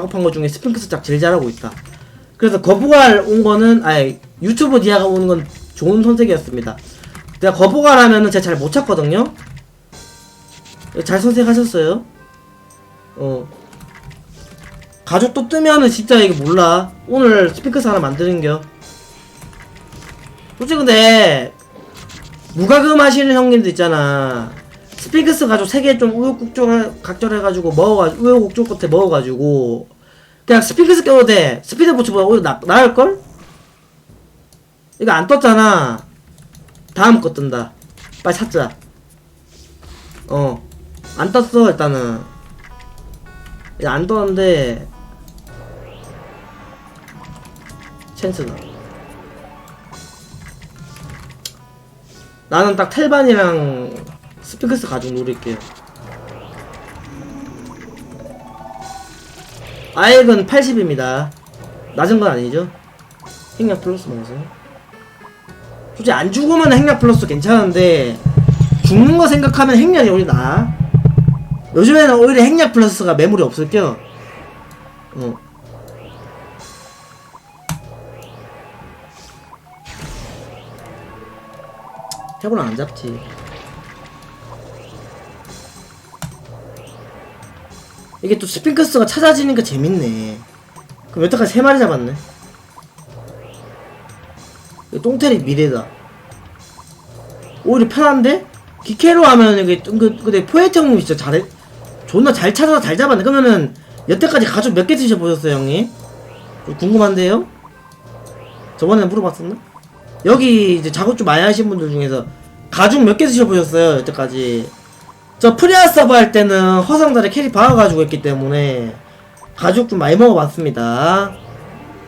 작업한 것 중에 스핑크스 작 제일 잘하고 있다. 그래서 거부갈 온 거는 아니 유튜브 디아가 오는 건 좋은 선택이었습니다. 내가 거부갈 하면은 제가 잘 못 찾거든요. 잘 선택하셨어요. 어. 가죽 또 뜨면은 진짜 이게 몰라. 오늘 스핑크스 하나 만드는겨. 솔직히 근데 무과금 하시는 형님들 있잖아. 스핑크스 가죽 3개 좀 우여곡절 각절해가지고 먹어가지고 우여곡절 끝에 먹어가지고 그냥 스핑크스 껴도 돼. 스피드 보츠보다 오히려 나, 나을걸? 이거 안 떴잖아. 다음 거 뜬다. 빨리 찾자. 어. 안 떴어, 일단은. 이제 안 떴는데. 찬스다. 나는 딱 텔반이랑 스핑크스 가죽 노릴게요. 아액은 80입니다. 낮은 건 아니죠? 행력 플러스 먹으세요. 솔직히 안 죽으면 행력 플러스 괜찮은데 죽는 거 생각하면 행력이 오히려 나아. 요즘에는 오히려 행력 플러스가 매물이 없을 겨. 어. 태블은 안 잡지. 이게 또 스핑크스가 찾아지니까 재밌네. 그럼 여태까지 세 마리 잡았네. 똥테리 미래다. 오히려 편한데? 기케로 하면 이게 좀 그, 근데 포에트 형님 진짜 잘해. 존나 잘 찾아서 잘 잡았네. 그러면은 여태까지 가죽 몇 개 드셔보셨어요, 형님? 좀 궁금한데요? 저번에 물어봤었나? 여기 이제 작업 좀 많이 하신 분들 중에서 가죽 몇 개 드셔보셨어요, 여태까지? 저 프리아 서버 할 때는 허상자리 캐리 박아가지고 했기 때문에 가죽 좀 많이 먹어봤습니다.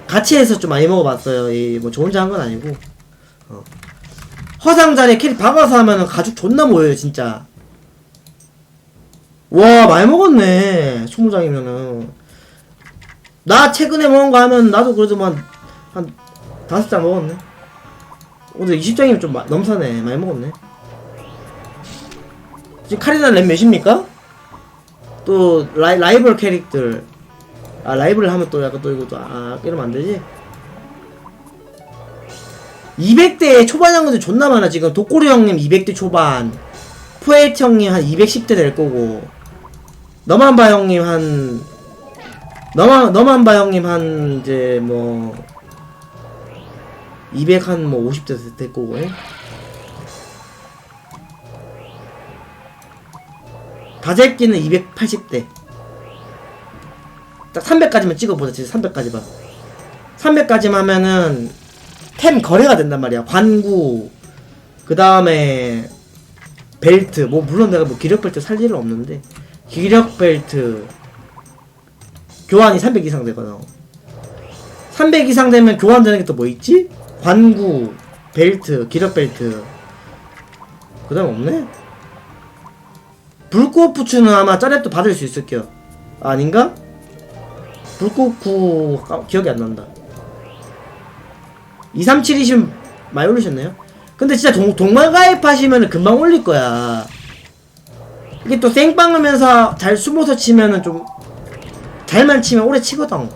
같이 해서 좀 많이 먹어봤어요. 이 뭐 저 혼자 한 건 아니고. 어. 허상자리에 캐리 박아서 하면은 가죽 존나 모여요, 진짜. 와, 많이 먹었네. 20장이면은. 나 최근에 먹은 거 하면 나도 그래도 뭐 한, 한, 다섯 장 먹었네. 오늘 20장이면 좀 마- 넘사네. 많이 먹었네. 지금 카리나 랩 몇입니까? 또 라이, 라이벌 캐릭들. 아 라이벌 하면 또 약간 또 이거 또아 이러면 안 되지? 200대 초반 형들 존나 많아. 지금 독고리 형님 200대 초반. 푸에이트 형님 한 210대 될 거고. 너만 봐 형님 한 너만 너만 봐 형님 한 이제 뭐 200 한 뭐 50대 될 거고. 예? 다재끼는 280대. 딱 300까지만 찍어보자, 진짜 300까지만. 300까지만 하면은, 템 거래가 된단 말이야. 관구, 그 다음에, 벨트. 뭐, 물론 내가 뭐 기력 벨트 살 일은 없는데, 기력 벨트, 교환이 300 이상 되거든. 300 이상 되면 교환되는 게 또 뭐 있지? 관구, 벨트, 기력 벨트. 그 다음 없네? 불꽃 부츠는 아마 짜랩도 받을 수 있을게요. 아닌가? 불꽃 구 까- 기억이 안 난다. 237이시면 많이 올리셨네요. 근데 진짜 동, 동말 가입하시면 금방 올릴 거야. 이게 또 생빵 하면서 잘 숨어서 치면은 좀 잘만 치면 오래 치거든.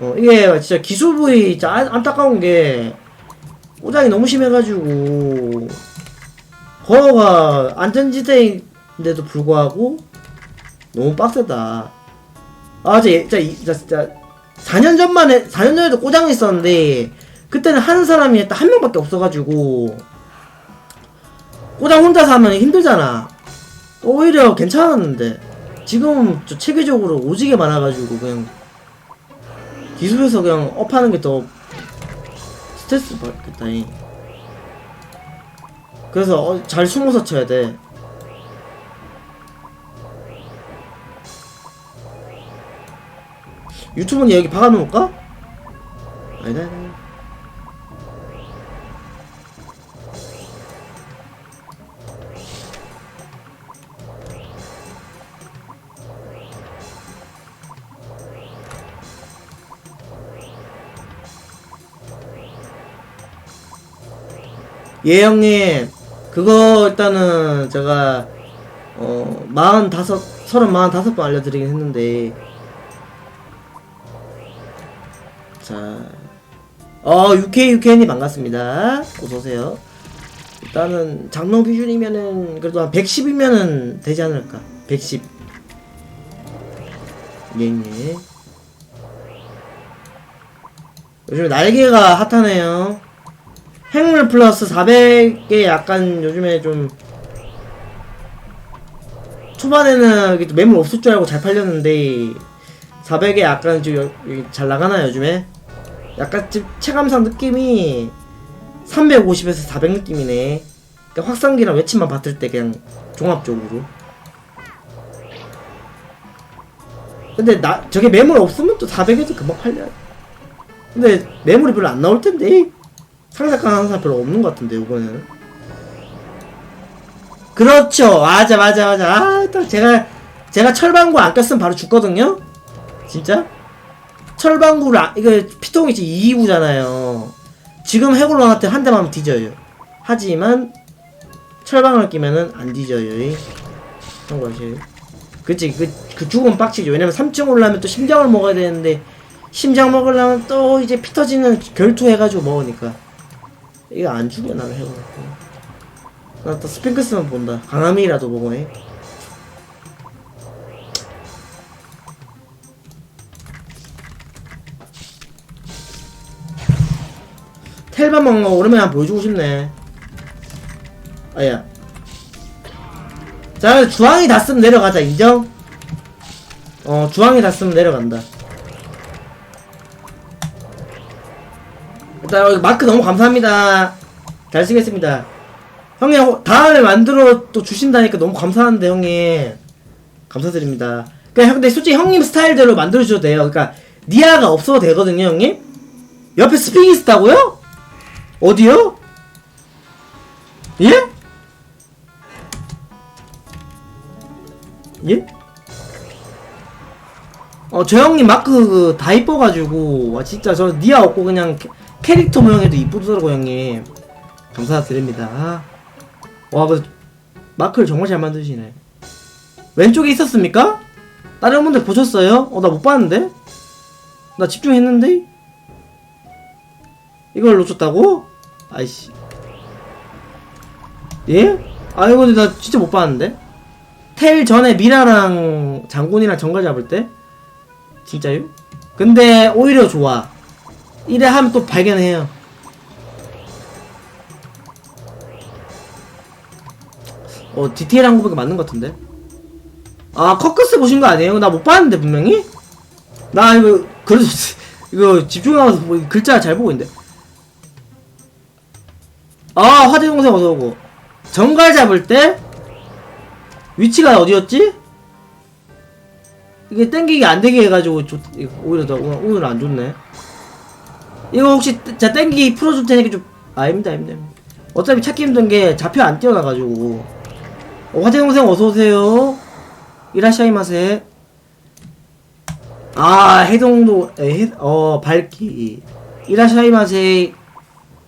어, 이게 진짜 기수 부위 진짜 안, 안타까운 게 오장이 너무 심해가지고 거가 안전지대 인데도 불구하고 너무 빡세다. 아, 진짜, 진짜, 진짜 4년 전만 에 4년 전에도 꼬장이 있었는데 그때는 하는 사람이 딱 한 명밖에 없어가지고 꼬장 혼자서 하면 힘들잖아. 오히려 괜찮았는데 지금 저 체계적으로 오지게 많아가지고 그냥 기술에서 그냥 업하는 게 더 스트레스 받겠다. 이. 그래서 어, 잘 숨어서 쳐야 돼. 유튜브는 여기 박아놓을까? 아니다, 아니다. 예 형님 그거 일단은 제가 어 마흔 다섯 서른 마흔 다섯 번 알려드리긴 했는데 어, UK, UK님 반갑습니다. 어서오세요. 일단은 장롱 기준이면은, 그래도 한 110이면은 되지 않을까. 110. 예, 예. 요즘 날개가 핫하네요. 행물 플러스 400에 약간 요즘에 좀 초반에는 매물 없을 줄 알고 잘 팔렸는데 400에 약간 좀 잘 나가나요 요즘에? 약간 좀 체감상 느낌이 350에서 400 느낌이네. 그러니까 확성기랑 외침만 봤을 때 그냥 종합적으로. 근데 나 저게 매물 없으면 또 400에도 금방 팔려. 근데 매물이 별로 안 나올 텐데 상사가 사람 별로 없는 것 같은데 이거는. 그렇죠. 맞아 맞아 맞아. 아, 딱 제가 제가 철방구 안 꼈으면 바로 죽거든요. 진짜? 철방구를 안, 이거 피통이 지금 2기구잖아요. 지금 해골왕한테 한 대만 뒤져요. 하지만 철방을 끼면은 안 뒤져요. 참고하세요. 그치 그, 그 죽으면 빡치죠. 왜냐면 3층 올라면 또 심장을 먹어야 되는데 심장 먹으려면 또 이제 피 터지는 결투 해가지고 먹으니까 이거 안 죽여 나는 해골. 나또 스핑크스만 본다. 강함이라도 보고 해. 텔만 먹는 거 오랜만에 한번 보여주고 싶네. 아야. 자, 주황이 다 쓰면 내려가자, 인정? 어, 주황이 다 쓰면 내려간다. 일단, 마크 너무 감사합니다. 잘 쓰겠습니다. 형님, 호- 다음에 만들어 또 주신다니까 너무 감사한데, 형님. 감사드립니다. 그니까, 근데 솔직히 형님 스타일대로 만들어 주셔도 돼요. 그니까, 니아가 없어도 되거든요, 형님? 옆에 스픽이 있다고요? 어디요? 예? 예? 어, 저 형님 마크 그, 다 이뻐가지고, 와, 진짜 저 니아 없고 그냥 캐, 캐릭터 모양에도 이쁘더라고, 형님. 감사드립니다. 와, 그, 마크를 정말 잘 만드시네. 왼쪽에 있었습니까? 다른 분들 보셨어요? 어, 나 못 봤는데? 나 집중했는데? 이걸 놓쳤다고? 아이씨. 예? 아이고, 근데 나 진짜 못 봤는데? 텔 전에 미라랑 장군이랑 정글 잡을 때? 진짜요? 근데 오히려 좋아. 이래 하면 또 발견해요. 어, 디테일한 거 보니까 맞는 것 같은데? 아, 커크스 보신 거 아니에요? 나 못 봤는데, 분명히? 나 이거, 그래도, 이거 집중하면서 뭐 글자 잘 보고 있는데. 아, 화재 동생 어서오고. 정갈 잡을 때, 위치가 어디였지? 이게 땡기기 안 되게 해가지고, 좋, 이거 오히려 더, 오늘, 오늘 안 좋네. 이거 혹시, 자, 땡기기 풀어줄 테니까 좀, 아, 아닙니다, 아닙니다. 어차피 찾기 힘든 게 잡혀 안 뛰어나가지고. 어, 화재 동생 어서오세요. 이라샤이마세. 아, 해동도, 에, 해, 어, 밝기. 이라샤이마세.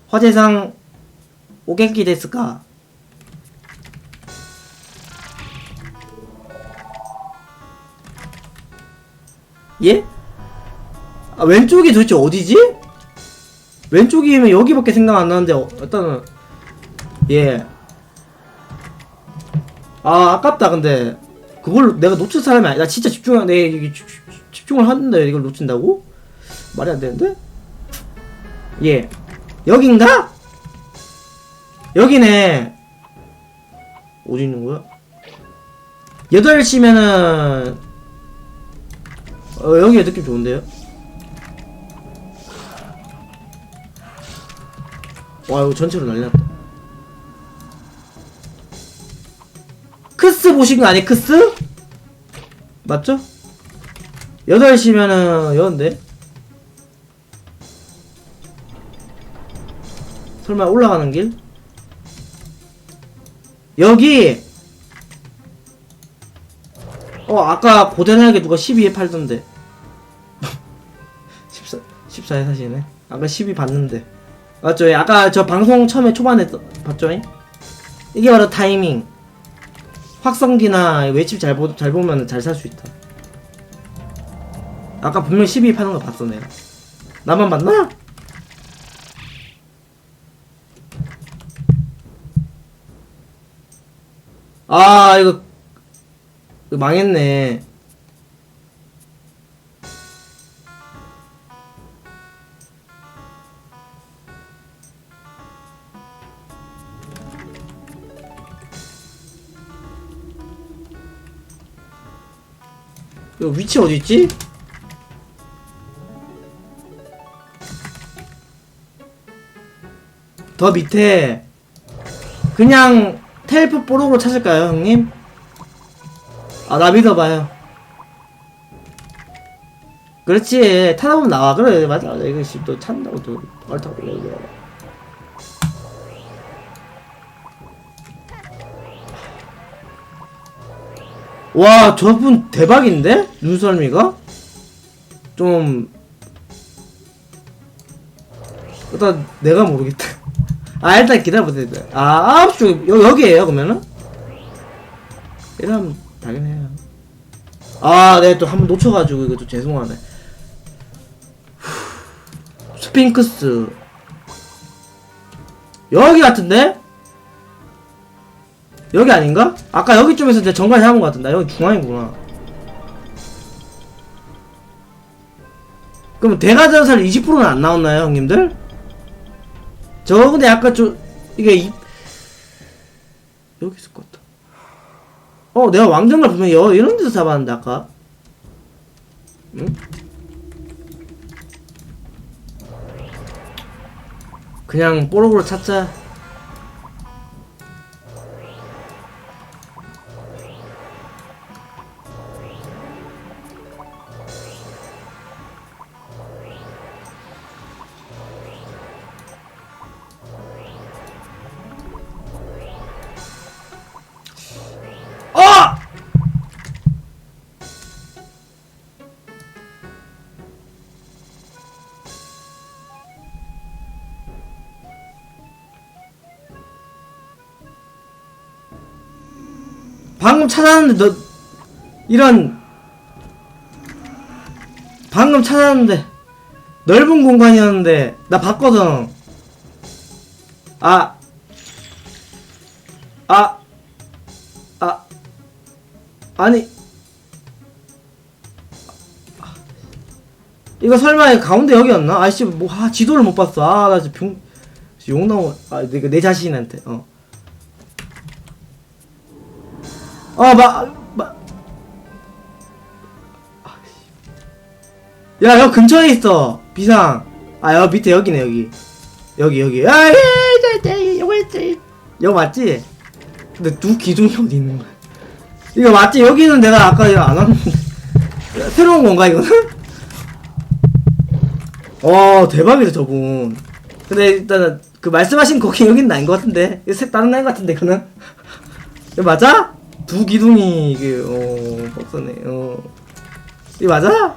화재상, 오겐키 데스까? 예? 아, 왼쪽이 도대체 어디지? 왼쪽이면 여기밖에 생각 안 나는데, 어, 일단은, 예. 아, 아깝다, 근데. 그걸 내가 놓칠 사람이 아니야. 나 진짜 집중, 내, 이게 집- 집- 집중을 하는데 이걸 놓친다고? 말이 안 되는데? 예. 여긴가? 여기네. 어디 있는 거야? 8시면은, 어, 여기가 느낌 좋은데요? 와, 이거 전체로 났다. 크스 보신 거 아니에요, 크스? 맞죠? 8시면은, 여는데? 설마 올라가는 길? 여기! 어, 아까 고대나게 누가 12에 팔던데. 14, 14에 사시네. 아까 12 봤는데. 맞죠? 아까 저 방송 처음에 초반에 떠- 봤죠? 이게 바로 타이밍. 확성기나 외칩 잘, 보, 잘 보면 잘 살 수 있다. 아까 분명 12 파는 거 내가. 나만 봤나? 아 이거, 망했네 이거 위치 어디 있지? 더 밑에 그냥 텔프 뽀록으로 찾을까요, 형님? 아, 나 믿어봐요. 그렇지. 타다 보면 나와. 그래, 맞아. 맞아. 이거 씨, 또 찾는다고 또 옳다고 얘기해. 와, 저분 대박인데? 눈썰미가? 좀 일단 내가 모르겠다. 아 일단 기다려보세요. 아 9시 여, 여기에요 그러면은? 이러면 당연해요. 아 내가 또 한 번 놓쳐가지고 이거 좀 죄송하네. 후, 스핑크스 여기 같은데? 여기 아닌가? 아까 여기쯤에서 내가 정관 해본 것 같은데 여기 중앙이구나. 그럼 대가전설 20%는 안 나왔나요 형님들? 저 근데 약간 좀 이게 이... 여기 있을 것 같다. 어 내가 왕정갈 분명히 여, 이런 데서 잡았는데 아까. 응? 그냥 뽀록으로 찾자. 방금 찾았는데 너 이런 방금 찾았는데 넓은 공간이었는데 나 봤거든. 아. 아, 아, 아니. 이거 설마 가운데 여기였나? 아씨 뭐 아, 지도를 못 봤어. 아나병 용나오 아 내가 내 자신한테. 어. 아 마 마 야, 여기 근처에 있어. 비상. 아, 여기 밑에 여기네, 여기. 여기, 여기. 아, 예. 여기 맞지? 근데 두 기둥이 어디 있는 거야? 이거 맞지? 여기는 내가 아까 이거 안 왔는데. 새로운 건가, 이거는? 어, 대박이다, 저분. 근데 일단은, 그 말씀하신 거기 여기는 아닌 것 같은데. 이거 색 다른 나인 것 같은데, 그는? 이거 맞아? 두 기둥이, 이게, 어, 뻑서네, 어. 이거 맞아?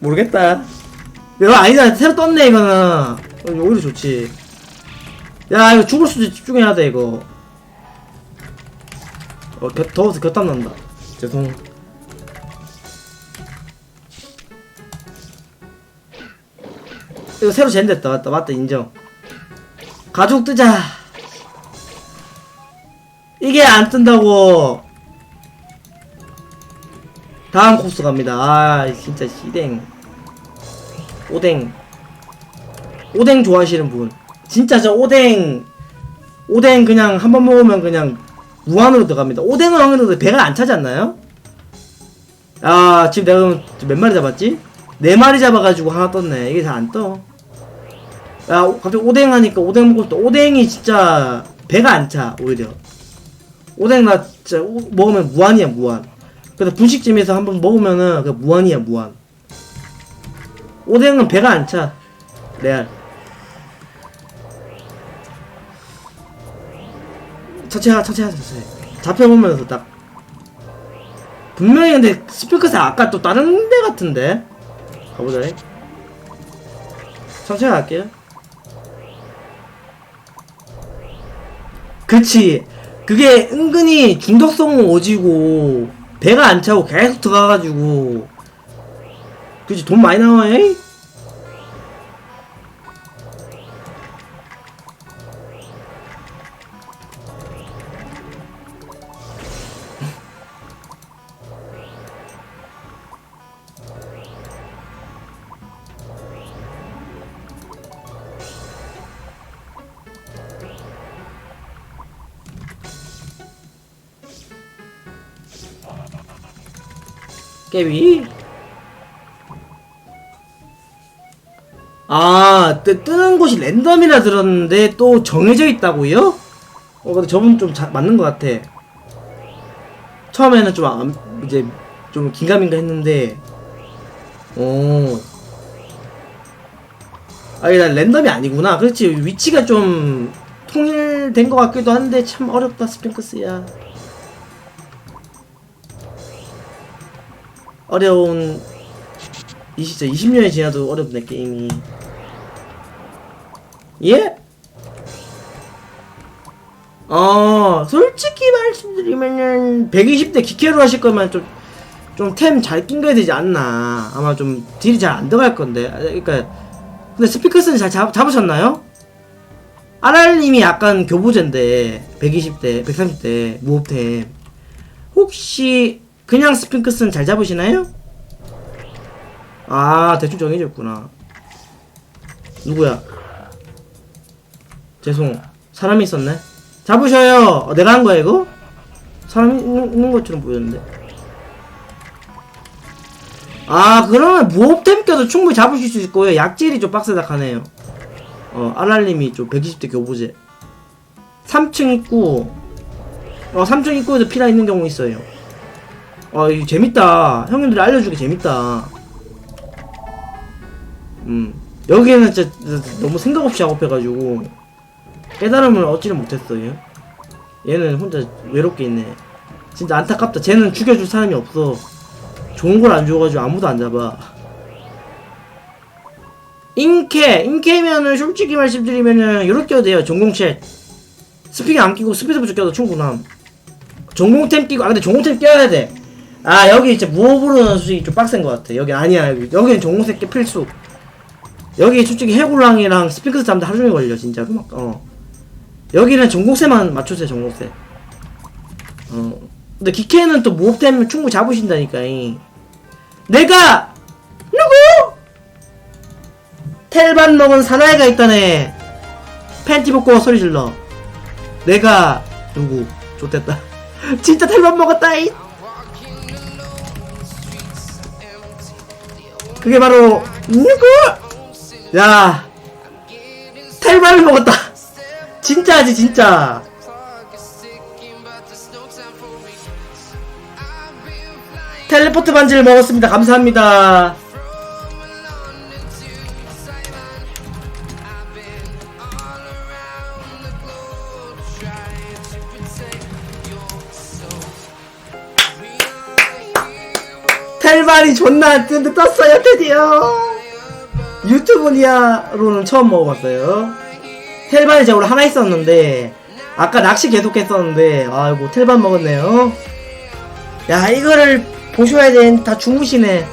모르겠다. 이거 아니다. 새로 떴네, 이거는. 어, 오히려 좋지. 야, 이거 죽을 수도 집중해야 돼, 이거. 어, 겨, 더워서 겨땀 난다. 죄송. 이거 새로 젠됐다. 맞다, 맞다, 인정. 가죽 뜨자. 이게 안 뜬다고. 다음 코스 갑니다. 아, 진짜 시댕. 오뎅. 오뎅 좋아하시는 분. 진짜 저 오뎅. 오뎅 그냥 한 번 먹으면 그냥 무한으로 들어갑니다. 오뎅은 먹는데 배가 안 차지 않나요? 아, 지금 내가 몇 마리 잡았지? 네 마리 잡아가지고 하나 떴네. 이게 잘 안 떠. 야, 갑자기 오뎅 하니까 오뎅 먹고 싶다. 오뎅이 진짜 배가 안 차, 오히려. 오뎅 나 진짜 오- 먹으면 무한이야, 무한. 그래서 분식집에서 한번 먹으면은 그 무한이야, 무한. 오뎅은 배가 안 차. 레알. 처치하, 처치하자, 처치. 잡혀보면서 딱. 분명히 근데 스피커스 아까 또 다른 데 같은데? 가보자. 천천히 갈게요. 그치. 그게 은근히 중독성은 오지고, 배가 안 차고 계속 들어가가지고, 그치, 돈 많이 나와요? 깨비 아 뜨, 뜨는 곳이 랜덤이라 들었는데 또 정해져 있다고요? 어 근데 저분 좀 자, 맞는 것 같아 처음에는 좀 안- 이제 좀 긴가민가 했는데 오 아, 이게 난 랜덤이 아니구나. 그렇지. 위치가 좀 통일된 것 같기도 한데 참 어렵다, 스핑크스야. 어려운 이 시절 20년이 지나도 어렵네, 게임이. 예? 어, 솔직히 말씀드리면은 120대 기캐로 하실 거면 좀 좀 템잘 낀거야 되지 않나. 아마 좀 딜이 잘 안 들어갈 건데. 아, 그러니까 근데 스피커스는 잘 잡, 잡으셨나요? 아랄님이 약간 교보제인데 120대, 130대 무호템 혹시 그냥 스핑크스는 잘 잡으시나요? 아 대충 정해졌구나. 누구야? 죄송. 사람이 있었네. 잡으셔요. 어, 내가 한 거야 이거? 사람이 있는, 있는 것처럼 보였는데. 아 그러면 무호템 껴도 충분히 잡으실 수 거예요. 약질이 좀 빡세다 하네요. 어 알랄님이 좀 120대 교보제. 3층 입구. 어 3층 입구에도 피라 있는 경우 있어요 어 이거 재밌다 형님들이 알려주기 재밌다 음 여기에는 진짜 너무 생각 없이 작업해가지고 깨달음을 얻지를 못했어요 얘는 혼자 외롭게 있네 진짜 안타깝다 쟤는 죽여줄 사람이 없어 좋은 걸 안 줘가지고 아무도 안 잡아. 인캐, 인캐면은 솔직히 말씀드리면은 이렇게 해도 돼요. 전공채. 스피킹 안 끼고 스피드 부츠 껴도 충분함. 전공템 끼고, 아 근데 전공템 껴야 돼. 아 여기 이제 무호불호는 솔직히 좀 빡센 것 같아. 여기 아니야. 여기, 여기는 전공템 끼 필수. 여기 솔직히 해골랑이랑 스피커스 잡는데 하루 종일 걸려 진짜로 막 어. 여기는 전공세만 맞춰주세요 전공세. 어. 근데 기캐는 또 무호템 충분히 잡으신다니까. 이. 내가 누구? 텔반 먹은 사나이가 있다네. 팬티 벗고 소리 질러. 내가 누구? 좋됐다. 진짜 텔반 먹었다. 이. 그게 바로 누구? 야, 텔반을 먹었다. 진짜지 진짜. 텔레포트 반지를 먹었습니다. 감사합니다. 텔반이 존나 안 뜨는데 떴어요 드디어 유튜브니아로는 처음 먹어봤어요 텔반이 제가 원래 하나 있었는데 아까 낚시 계속 했었는데 아이고 텔반 먹었네요 야 이거를 보셔야 돼. 다 주무시네.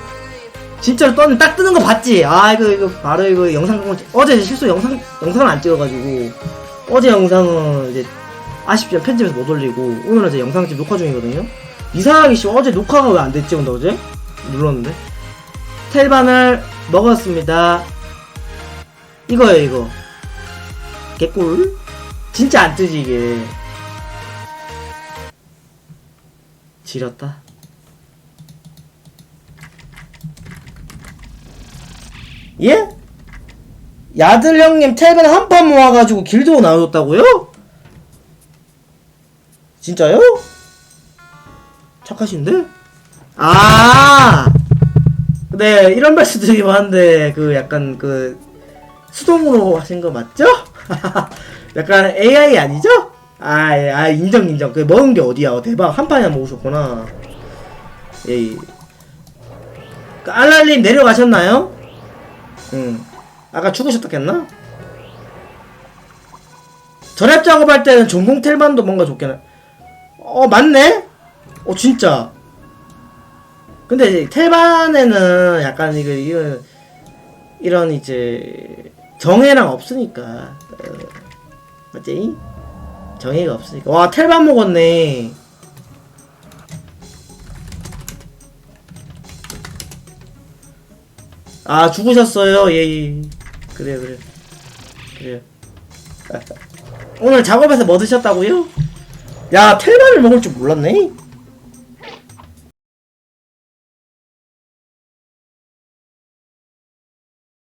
진짜로 떴는 딱 뜨는 거 봤지? 아 이거 이거 바로 이거 영상 공- 어제 실수 영상 영상을 안 찍어가지고 어제 영상은 이제 아쉽지만 편집해서 못 올리고 오늘은 제 영상 지금 녹화 중이거든요. 이상하게 씨 어제 녹화가 왜 안 됐지 근데 어제 눌렀는데 텔반을 먹었습니다. 이거예요 이거 개꿀 진짜 안 뜨지 이게 지렸다. 예? 야들 형님 텔벤 한판 모아가지고 길도 나오셨다고요? 진짜요? 착하신데? 아! 네, 이런 말씀 드리긴 하는데, 그, 약간, 그, 수동으로 하신 거 맞죠? 약간 AI 아니죠? 아, 예, 아, 인정, 인정. 그, 먹은 게 어디야? 어, 대박. 한 판이나 먹으셨구나. 예, 예. 그, 알랄님 내려가셨나요? 응. 아까 죽으셨다 했나? 전앱 작업할 때는 전공 텔만도 뭔가 좋겠네. 어, 맞네? 어, 진짜. 근데 이제 텔반에는 약간 이거, 이거, 이런 이제, 정해랑 없으니까. 어, 맞지? 정해가 없으니까. 와, 텔반 먹었네. 아 죽으셨어요 예, 예. 그래요 그래요 그래요 오늘 작업에서 뭐 드셨다고요? 야 텔반을 먹을 줄 몰랐네